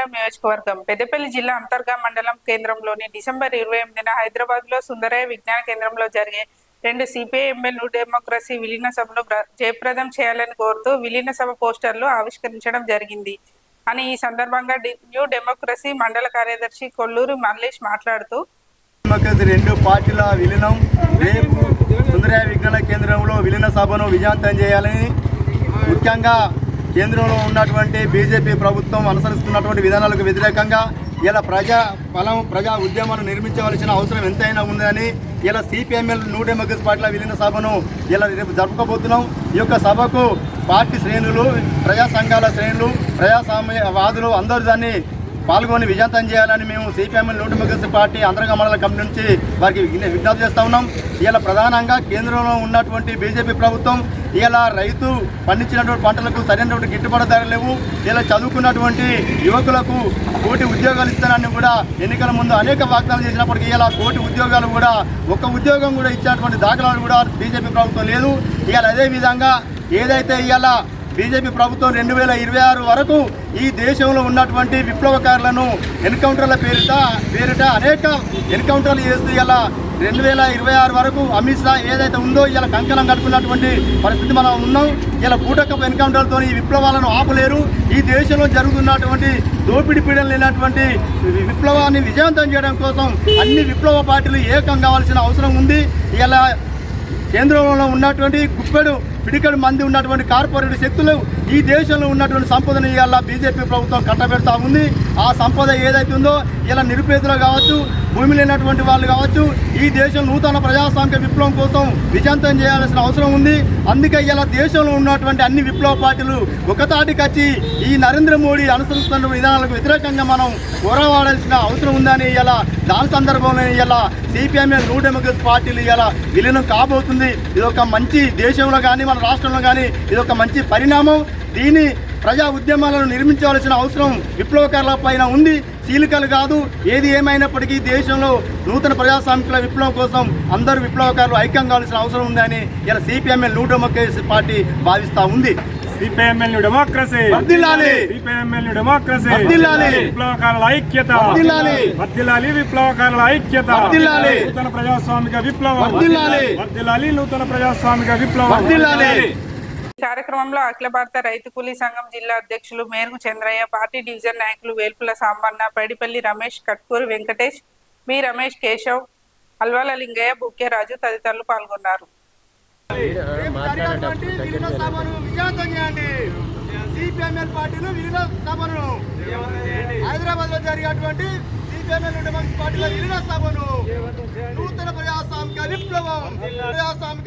నల్గొండ నియోజకవర్గం పెద్దపల్లి జిల్లా అంతర్గా మండలం కేంద్రంలోని డిసెంబర్ ఇరవై ఎనిమిదిన హైదరాబాద్లో సుందరయ్య విజ్ఞాన కేంద్రంలో జరిగే రెండు సిపిఐ ఎమ్మెల్యే డెమోక్రసీ విలీన సభను ప్ర- జయప్రదం చేయాలని కోరుతూ విలీన సభ పోస్టర్లు ఆవిష్కరించడం జరిగింది. అని ఈ సందర్భంగా న్యూ డెమోక్రసీ మండల కార్యదర్శి కొల్లూరు మల్లేష్ మాట్లాడుతూ రెండు పార్టీల విలీనం రేపు సుందరయ్య విజ్ఞాన కేంద్రంలో విలీన సభను విజయవంతం చేయాలని ముఖ్యంగా కేంద్రంలో ఉన్నటువంటి బీజేపీ ప్రభుత్వం అనుసరిస్తున్నటువంటి విధానాలకు వ్యతిరేకంగా ఇలా ప్రజా బలం ప్రజా ఉద్యమాలు నిర్మించవలసిన అవసరం ఎంతైనా ఉందని ఇలా సిపిఎంఎల్ నూట డెమోక్రసీ పార్టీల విలీన సభను ఇలా రేపు జరుపుకోబోతున్నాం. ఈ యొక్క సభకు పార్టీ శ్రేణులు ప్రజా సంఘాల శ్రేణులు ప్రజాస్వామ్య వాదులు అందరూ దాన్ని పాల్గొని విజయంతం చేయాలని మేము సిపిఎం నూట డెమోక్రసీ పార్టీ అంతరంగ మండల కమిటీ నుంచి వారికి విజ్ఞప్తి చేస్తా ఉన్నాం. ఇలా ప్రధానంగా కేంద్రంలో ఉన్నటువంటి బీజేపీ ప్రభుత్వం ఇలా రైతు పండించినటువంటి పంటలకు సరైనటువంటి గిట్టుబాటు ధర లేవు. ఇలా చదువుకున్నటువంటి యువకులకు కోటి ఉద్యోగాలు ఇస్తానని కూడా ఎన్నికల ముందు అనేక వాగ్దానాలు చేసినప్పటికీ ఇలా కోటి ఉద్యోగాలు కూడా ఒక్క ఉద్యోగం కూడా ఇచ్చినటువంటి దాఖలాలు కూడా బీజేపీ ప్రభుత్వం లేదు. ఇవాళ అదే విధంగా ఏదైతే ఇవాళ బీజేపీ ప్రభుత్వం రెండు వేల ఇరవై ఆరు వరకు ఈ దేశంలో ఉన్నటువంటి విప్లవకారులను ఎన్కౌంటర్ల పేరిట పేరిట అనేక ఎన్కౌంటర్లు చేస్తూ ఇలా రెండు వేల ఇరవై ఆరు వరకు అమిత్ షా ఏదైతే ఉందో ఇలా కంకణం కట్టుకున్నటువంటి పరిస్థితి మనం ఉన్నాం. ఇలా బూటకపు ఎన్కౌంటర్లతో ఈ విప్లవాలను ఆపలేరు. ఈ దేశంలో జరుగుతున్నటువంటి దోపిడీ పీడలు లేనటువంటి విప్లవాన్ని విజయవంతం చేయడం కోసం అన్ని విప్లవ పార్టీలు ఏకం కావాల్సిన అవసరం ఉంది. ఇలా కేంద్రంలో ఉన్నటువంటి గుప్పెడు పిడికడు మంది ఉన్నటువంటి కార్పొరేట్ శక్తులు ఈ దేశంలో ఉన్నటువంటి సంపదను ఇవాళ బీజేపీ ప్రభుత్వం కట్టబెడతా ఉంది. ఆ సంపద ఏదైతే ఉందో ఇలా నిరుపేదలు కావచ్చు భూమి లేనటువంటి వాళ్ళు కావచ్చు ఈ దేశం నూతన ప్రజాస్వామిక విప్లవం కోసం విజయంతం చేయాల్సిన అవసరం ఉంది. అందుకే ఇలా దేశంలో ఉన్నటువంటి అన్ని విప్లవ పార్టీలు ఒకతాటికి వచ్చి ఈ నరేంద్ర మోడీ అనుసరిస్తున్న విధానాలకు వ్యతిరేకంగా మనం పోరాడాల్సిన అవసరం ఉందని ఇలా దాని సందర్భంలో ఇలా సిపిఎంఎల్ న్యూ డెమోక్రసీ పార్టీలు ఇలా విలీనం కాబోతుంది. ఇది ఒక మంచి దేశంలో కానీ మన రాష్ట్రంలో కానీ ఇది ఒక మంచి పరిణామం. దీని ప్రజా ఉద్యమాలను నిర్మించవలసిన అవసరం విప్లవకారుల పైన ఉంది. చీలికలు కాదు ఏది ఏమైనప్పటికీ దేశంలో నూతన ప్రజాస్వామికుల విప్లవం కోసం అందరూ విప్లవకారులు ఐక్యం కావాల్సిన అవసరం ఉందని ఇలా సిపిఎంఎల్ న్యూ డెమోక్రసీ పార్టీ భావిస్తూ ఉంది. CPML democracy. వర్ధిల్లాలి. CPML democracy. వర్ధిల్లాలి. విప్లవకారుల ఐక్యత. విప్లవకారుల ఐక్యత. నూతన ప్రజాస్వామిక విప్లవం. నూతన ప్రజాస్వామిక విప్లవం. ఈ కార్యక్రమంలో అఖిల భారత రైతు కూలీ సంఘం జిల్లా అధ్యక్షులు మేరుగు చంద్రయ్య పార్టీ డివిజన్ నాయకులు వేల్పుల సాంబన్న పైడిపల్లి రమేష్ కట్కూరు వెంకటేష్ బి రమేష్ కేశవ్ అల్వాల లింగయ్య బుక్యరాజు తదితరులు పాల్గొన్నారు. సిపిఎంఎల్ పార్టీలు విలీన సభను హైదరాబాద్లో జరిగేటువంటి సిపిఎంఎల్ పార్టీల విలీన సభను నూతన ప్రజాస్వామిక విప్లవం. ప్రజాస్వామిక